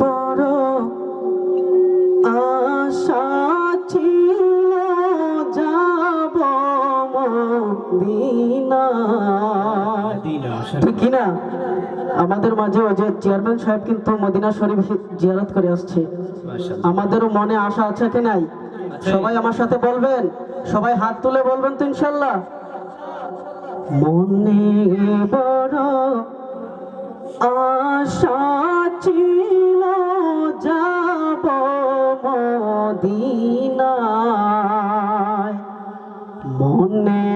বড় আশা ছিল যাব ঠিক কি না আমাদের মাঝে যে চেয়ারম্যান সাহেব কিন্তু মদিনা শরীফ জিয়ারত করে আসছে। আমাদেরও মনে আশা আছে কি নাই? সবাই আমার সাথে বলবেন? সবাই হাত তুলে বলবেন তো ইনশাল্লাহ মনে বড় আশা ছিল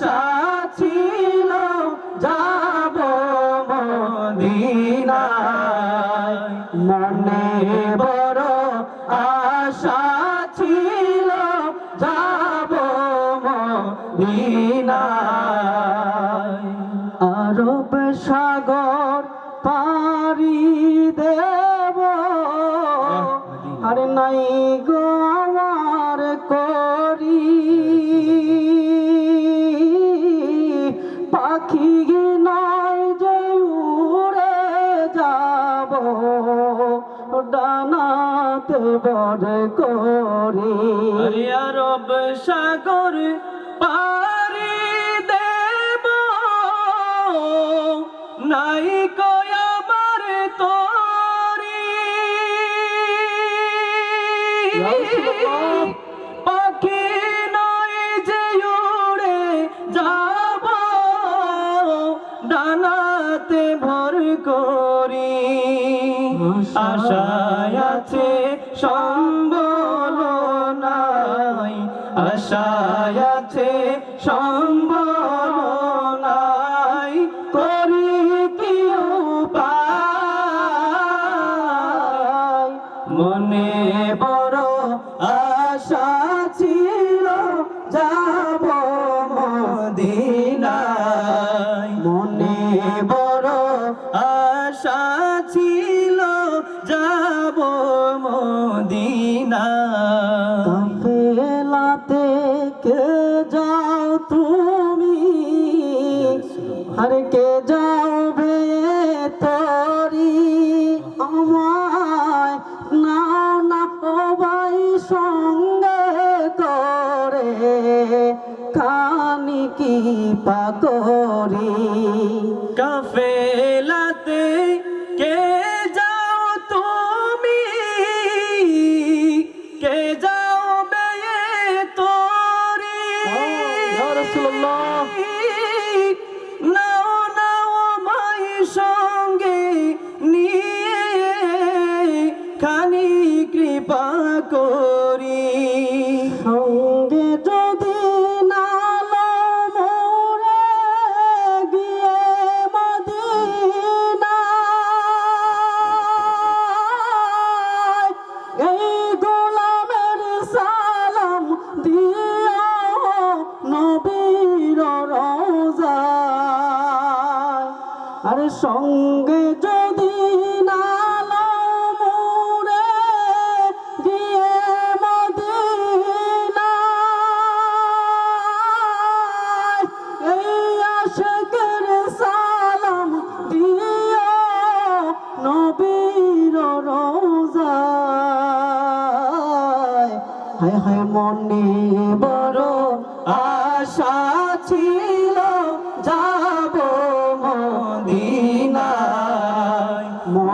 আশা ছিল যাব মদিনায়। মনে বড় আশা ছিল যাব মদিনায়। আরব সাগর পারি দেব। আর নাই ডানাতে বড় করি। আরব সাগর পারি দেব। নাই কয় আমার তরি। পাখি নয় যে উড়ে যাব। ডানাতে ভর করি। আশায় আশায় আছে সম্বল নাই করি কি মনে বড় আশা ছিল, যাব মদিনায়। মনে বড় আশা ছিল, যাব মদিনায়। খানি কি পাকরি কাফেলাতে কে যাও তুমি? কে যাও বেয়ে তোরি? নাও নাও মাই সঙ্গে নিয়ে। খানি কৃপা করি রোজায়। হায় হায় মনে বড় আশা ছিল যাব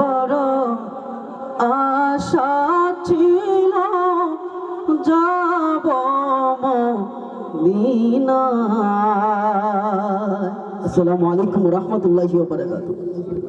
বড় আশা ছিল যাব দিনা আসসালামু আলাইকুম রহমতুল্লাহ বারাকাতুহু।